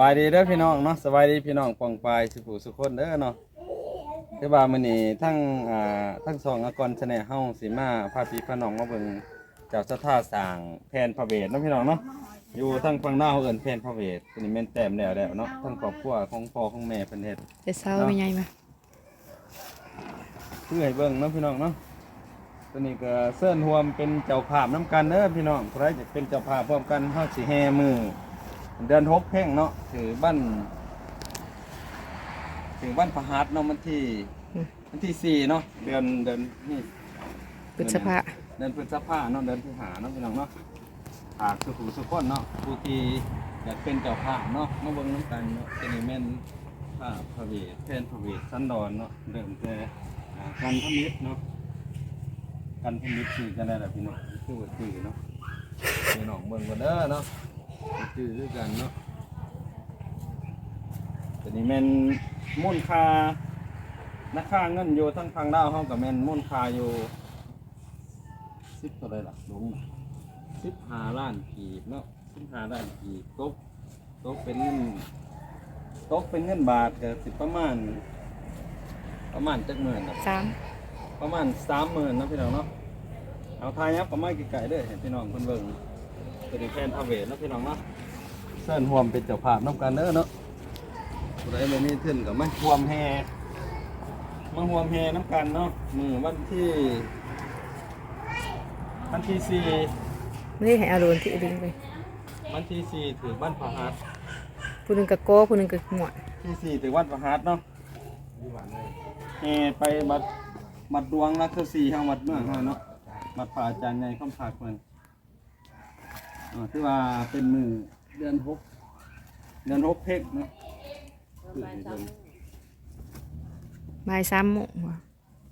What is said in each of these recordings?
บายดีเด้อพี่น้องเนาะสบายดีพี่น้องปองปายสุขุสุขคนเด้อเนาะแต่ว่ามือนีทั้งอ่าทั้งสองอากรชนะเฮาสีมาพาพีพระน้องมาเบิ่งเจ้าสถาสร้างแผ่นพระเวทเนาะพี่น้องเนาะอยู่ทั้งฝั่งหน้าเฮาเอิ้นแผ่นพระเวทตัวนี้แม่นแต้มแล้วแล้วเนาะทั้งครอบครัวของพ่อของแม่เพิ่นเฮ็ดแต่เช้าเป็นไงมาเพื่อให้เบิ่งเนาะพี่น้องเนาะตัวนี้ก็เสื้อหวมเป็นเจ้าภาพน้ำกันเด้อพี่น้องใครจะเป็นเจ้าภาพร่วมกันเฮาสิแห่มือ เดือนหกเพ่งเนาะถือบ้านถือบ้านพหัสเนาะมันที่มันที่สี่เนาะเดือนเดือนนี่พฤษภาเดือนพฤษภาเนาะเดือนพฤษภาเนาะพี่น้องเนาะหากสุขุสุขคนเนาะผู้ที่อยากเป็นเจ้าภาพเนาะมาเบิ่งน้ำตาลเนาะเป็นเมนภาพพระเวทเพนพระเวทสันดอนเนาะเดิมแต่กันพมิตรเนาะกันพมิตรชื่กันได้แหละพี่น้องชื่อวัาสี่เนาะพี่น้องเบิ่งกันเด้อเนาะ จื้อด้วยกันเนาะแต่นี้แม่นมุ่นค่านักค้าเงินอยู่ทั้งทางด้าวเฮากับแม่นมุ่นค่าอยู่สิบอะไรหลักลุงสิบห้าล้านกีบเนาะสิบห้าล้านกีบตกตกเป็นเงินตกเป็นเงินบาทก็สิบประมาณ ประมาณจักหมื่นนะสามประมาณสามหมื่นนะพี่น้องเนาะเอาทายยับประมาณไกลๆด้วยเห็นพี่น้องคนเบิ่ง เป็นแฟนพระเวทเนาะพี่น้องเนาะเส้นห่วมเป็นเจ้าภาพน้ำกันเนอะเนาะผู้ใดบ่มีทุนกับไม่ห่วมแห่มาห่วมแห่น้ำกันเนาะมือวันที่วันที่สี่ไม่ให้อารมณ์ที่ลิงไปวันที่สี่ถือวันพระหัสผู้หนึ่งก็โก้ผู้หนึ่งก็หมวดที่สี่ถือวัดพระหัสเนาะแห่ไปมัดบัดดวงรักษาสี่ห้าวัดเมืองเนาะบัดป่าอาจารย์ใหญ่คำภาคเพิ่น อ่อที่ว่าเป็นมือเดือนหกเดือนหกเพกเนาะใบ่ายสามโมงว่ะ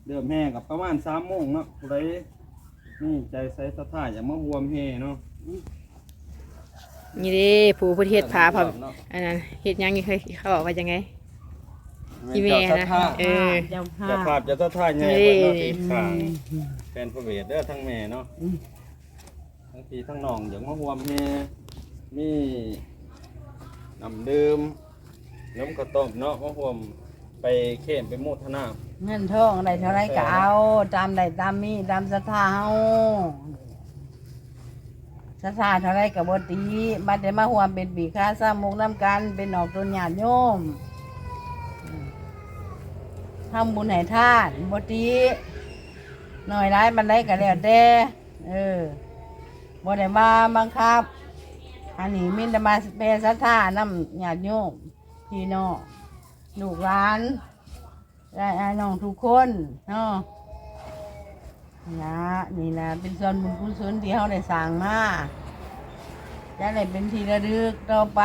เดือมแห่กับประมาณสามโมงเนาะไรนี่ใจใส่สะท่าอย่ามาบวมเฮ่เนาะนี่ดิผู้ประเทศพผาผับอันนั้นเฮ็ดยังนี่เคยเขาบอกว่ายังไงอีเมนะจ้าะท่าเออจะผาพจะสะท่าใหญ่กว่าเนาะอีกครั้งแฟนพระเวทเด้อทั้งแม่เนาะ ทั้งทีทั้งน้องอย่างมะฮวมเนี่ยมีน้ำดื่มน้ำกระต้มเนาะมะฮวมไปเข้มไปโมทนาเงินทองได้เท่าไรก็เอาตามได้ตามมีตามสรัทธาเอาศรัทธาเท่าไรกับบตีบัดได้มะฮวมเป็นบีค้าสร้างมุกน้ำกันเป็นออกต้นหยาดโยมทำบุญให้ทานบ่ตีหน่อยร้ายมันได้ก็แล้วแต่เออ บ่ได้มาบังคับ อันนี้มินจะมาเป็นสัทธาน้ำหยาดโยมพี่น้องลูกหลานไอ้น้องทุกคนเนาะนะนี่นะเป็นส่วนบุญกุศลที่เขาได้สั่งมาจะได้เป็นทีระลึกต่อไป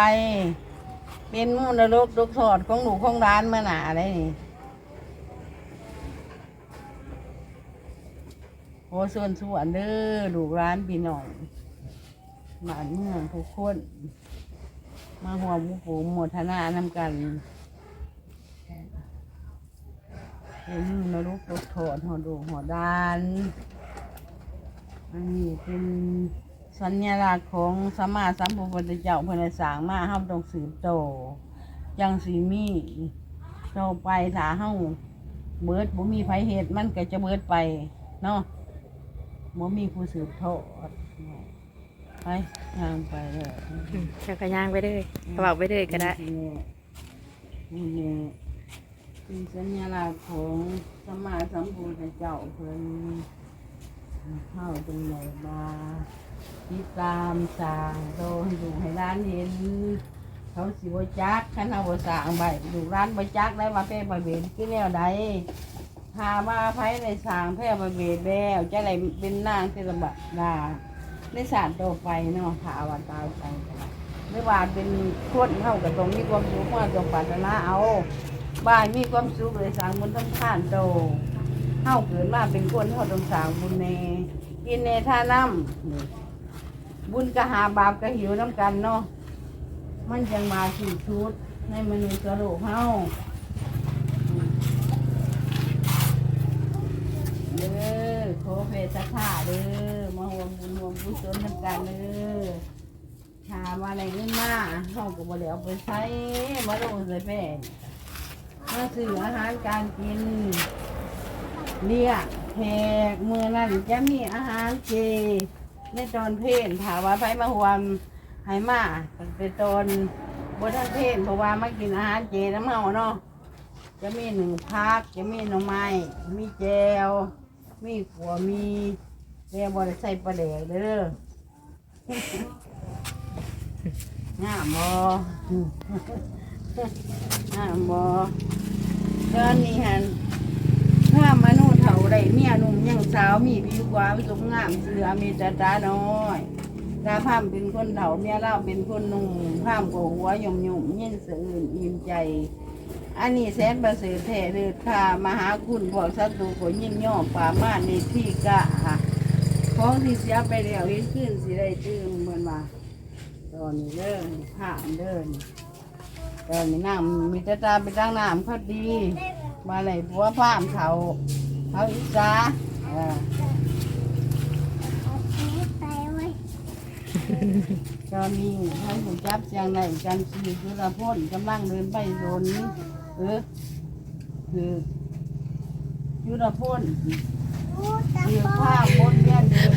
เป็นมุ่นรกตกสอดของหนูของร้านเมื่อหนาอะไรนี่ โอ้ส่วนส่วนเด้อลูกร้านพี่น้องบ้านเมืองทุกคน มาหัวมุผมหมดธนานำกันเป็นนรกตกถอดหอดูหอดานอันนี้เป็นสัญลักษณ์ของสมมาสัมพุทธเจ้าเพื่อนสางมาห้ามตรงสืบโตยังสีมีเราไปถาเฮ้าเบิดบ่มีไผเหตุมันก็จะเบิดไปเนาะ หมอมีผู้สืบทอดไปทางไปเลยจะกรยางไปเลยกระเป๋าไปเลยก็ได้นี่เนี่ยเป็สัญลักษณ์ของสมมาสัมพุทธเจ้าเพิ่นเข้าตรงไหนมาติดตามสร้างโดนดูให้ร้านเห็นเขาสิบจักขันเอาสร้างใบดูร้านใบจักได้มาเป็ใบเบนกี่แนวใด พาว่าไพ่ในสางเพร่มาเบียดแล้วจะอะไรเป็นนางเระบาดาในศาสตร์ต่อไปเนาะพาวันตายไปไม่ว่าเป็นคนเข้ากับตรงมีความสุขมากตรงปัตนาเอาบ้านมีความสุขเลยสางบุญต้องท่านโตเข้าเกิดมาเป็นคนเข้าตรงสางบุญเนกินเนท่าน้ำบุญกระหาบาปกระหิวน้ำกันเนาะมันยังมาสี่ชุดในมนุษย์กระโหลกเข้า โพเพสผ้าเด้อมาหวงบุญหวงกุศลนทำการเด้อชามาในเงินมาห้องกูบ่แล้วไปใช้มาลงใส่แม่มาซื้ออาหารการกินเรียกแขกเมื่อนั้นจะมีอาหารเจในตอนเพลนถามว่าไปมาห่วงหามาเป็นตอนบนทั้งเพลนเพราะว่ามากินอาหารเจน้ำเมาเนาะจะมีหนึ่งพักจะมีหน่อไม้มีแจว มีขัวมีแจวบริใส่ปลาแดกเด้องามบงามบตอนนี้ฮันถ้ามนุษย์เฒ่าได้เมียหนุ่มยังสาวมีผิวกวามสมงามเสือมีตาตาน้อยตาพามเป็นคนเฒ่าเมียเล่าเป็นคนหนุ่มพามกับหัวหยุ่มหยุ่มยินเสืออื่นอิ่มใจ อันนี้แสนประเสริฐแท้เลิศค่ามหาคุณพวกศัตรูก็ยิ่งย่อป่ามาในที่กะของที่เสียไปแล้วเห็นขึ้นสิได้ตื้มเมือนว่าตอนนี้เดินผ่านเดินตอนนี้น้ำมีตาตาไปตั้งน้ำเขาดี มาเลยผัวพามเขาเขาอิสาเออตอนนี้ท่านผู้จับเสียงไหนกันสีจุลพลกำลังเดินไปโดน เออคือจุลพลเรียกผ้าบนเบี้ยเดิน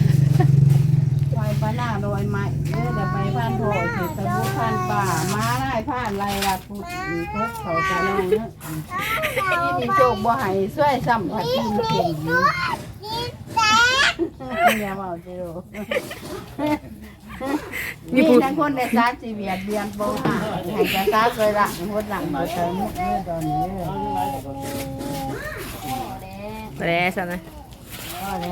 ไปปะหน้าลอยไม้เออเดี๋ยวไปผ่านโถเสร็จตะบุผ่านป่าม้าไล่ผ่านไรลักพุดทบเขากระนองเนอะนี่มีโชคบ่ใหายช่วยซ้ำผัดกินเก่งอยู่อย่าเมาเจ้า มีมีผู้ทั้งคนในซาจีเวียดเบียนโบหาให้จะซาเคยหลังหดหลังหมดเลยมุกนี่ตอนนี้เลยไปแล้วซะนะก็เลย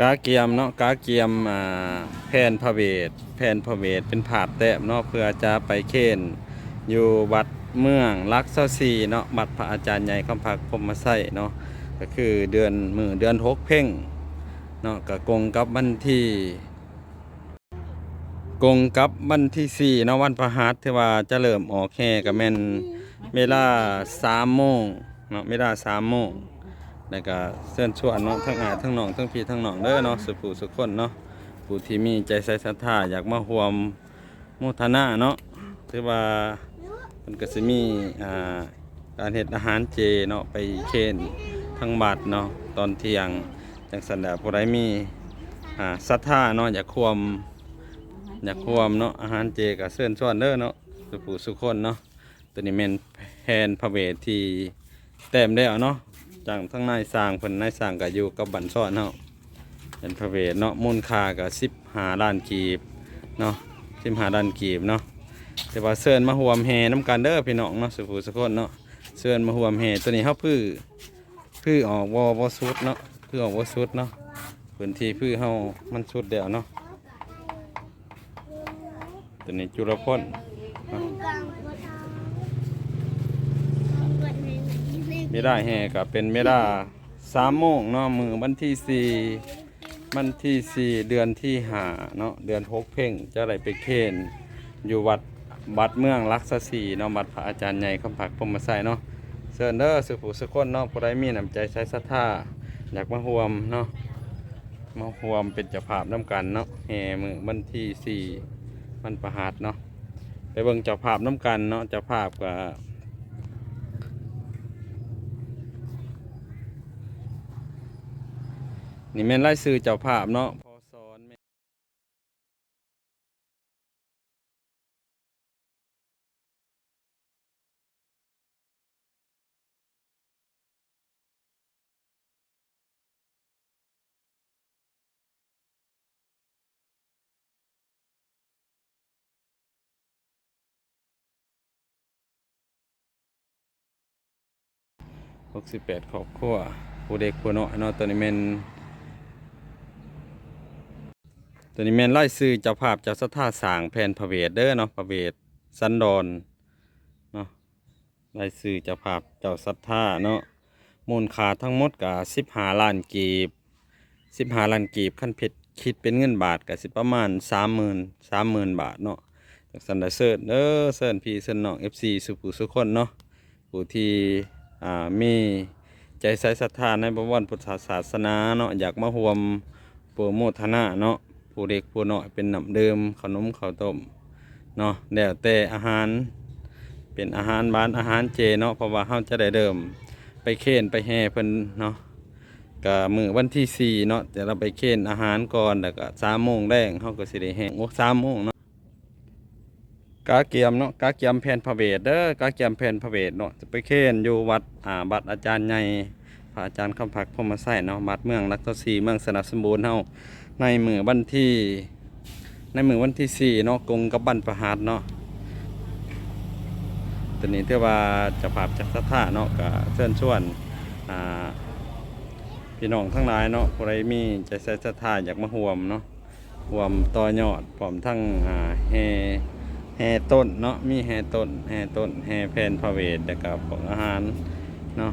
กาเกียมเนาะกาเกียมอ่าแผ่นพระเวทแผ่นพระเวทเป็นผาดแต้มเนาะเพื่อจะไปเค้นอยู่วัดเมืองลักษซีเนาะบัดพระอาจารย์ใหญ่คำพักพรหมไสยเนาะก็คือเดือนมือเดือนหกเพ่งเนาะก็กงกับวันที่ กงกับวันที่สี่เนาะวันพระหัสที่ว่าจะเริ่มออกแห่ก็แม่นเวลาสามโมงเนาะเวลาสามโมงแล้วก็เชิญชวนเนาะทั้งอาทั้งน้องทั้งพี่ทั้งน้องเด้อเนาะสุผู้สุคนเนาะผู้ที่มีใจใส่ศรัทธาอยากมาร่วมโมทนาเนาะถือว่ามันก็สิมีอ่าการเฮ็ดอาหารเจเนาะไปเคนทั้งบาทเนาะตอนเที่ยงจังสันดาผู้ใดมีอ่าศรัทธาเนาะอยากควม อยากควมเนาะอาหารเจก็เชิญชวนเด้อเนาะสุผูสุคนเนาะตัวนี้แม่นแผนพระเวทที่แต้มได้เอาเนาะจังทั้งนายสร้างเพิ่นนายสร้างก็อยู่กับบันซ้อนเนาะเป็นพระเวทเนาะมูลค่าก็15ล้านกีบเนาะ15ล้านกีบเนาะแต่ว่าเชิญมาร่วมแห่น้ำกันเด้อพี่น้องเนาะสุภูสุคนเนาะเชิญมาร่วมแห่ตัวนี้เฮาพื้อพื้อออกบ่บ่สุดเนาะพื้อออกบ่สุดเนาะพื้นที่พื้อเฮามันสุดแล้วเนาะ ตัวนี้จุลพลเนาะเมดาแห่ก็เป็นเมดาสามโมงเนาะมือวันที่สี่วันที่สี่เดือนที่ห้าเนาะเดือนหกเพ่งจะได้ไปเคนอยู่วัดบัดเมืองลักษสีเนาะบัดพระอาจารย์ใหญ่คำผักพรหมไสยเนาะเซินเดอร์สุผู้สุคนเนาะผู้ใดมีน้ำใจใช้ศรัทธาอยากมาห่วมเนาะมาห่วมเป็นเจ้าภาพน้ำกันเนาะแห่มือวันที่สี่ มันประหารเนาะไปเบิ่งเจ้าภาพน้ำกันเนาะเจ้าภาพก็นี่แม่นไล่ซื้อเจ้าภาพเนาะ กสิบแปดครอบครัวผู้เด็กผู้น้อยเนาะตัวนี้แม่นตัวนี้แมนไล่ซื้อเจ้าภาพเจ้าสถาสางแผ่นพระเวทเด้อเนาะพระเวทสันดอนเนาะไล่ซื้อเจ้าภาพเจ้าศรัทธาเนาะมูลค่าทั้งหมดก็สิบห้าล้านกีบสิบห้าล้านกีบขั้นเพชรคิดเป็นเงินบาทก็สิประมาณสามหมื่นสามหมื่นบาทเนาะจากสันด้เซิร์นเด้อเซิร์นพี่เซิร์นน้องเอฟซีสุผู้สุคนเนาะผู้ที่ มีใจใส่ศรัทธาในบวรพุทธศาสนาเนาะอยากมาร่วมโปรโมทนาเนาะผู้เล็กผู้น้อยเป็นน้ำเดิมขนมข้าวต้มเนาะแล้วแต่อาหารเป็นอาหารบ้านอาหารเจเนาะเพราะว่าเฮาจะได้เดิมไปเค้นไปแห่เพิ่นเนาะก็มือวันที่สี่เนาะแต่เราไปเค้นอาหารก่อนแล้วก็สามโมงแรงเฮาก็สิได้แห่โอ้สามโมงเนาะ กาเกียมเนาะกาเกียมแผ่นพระเวทเด้อกาเกียมแผ่นพระเวทเนาะจะไปเค้นอยู่วัดอ่าบัดอาจารย์ใหญ่พระอาจารย์คำพักพรหมไสยเนาะวัดเมืองลักตสีเมืองสนับสมบูรณ์เฮาในมือวันที่ ในมือวันที่สี่เนาะกงกับบันประหารเนาะตอนนี้เท่ว่าจะภาพจากสถาเนาะก็เชิญชวนอ่าพี่น้องทั้งหลายเนาะใครมีใจใส่ศรัทธาอยากมาห่วมเนาะห่วมต่อยอดพร้อมทั้งอ่าแห่ แห่ต้นเนาะมีแห่ต้นแห่ต้นแห่แผ่นพระเวทแล้วก็ของอาหารเนาะ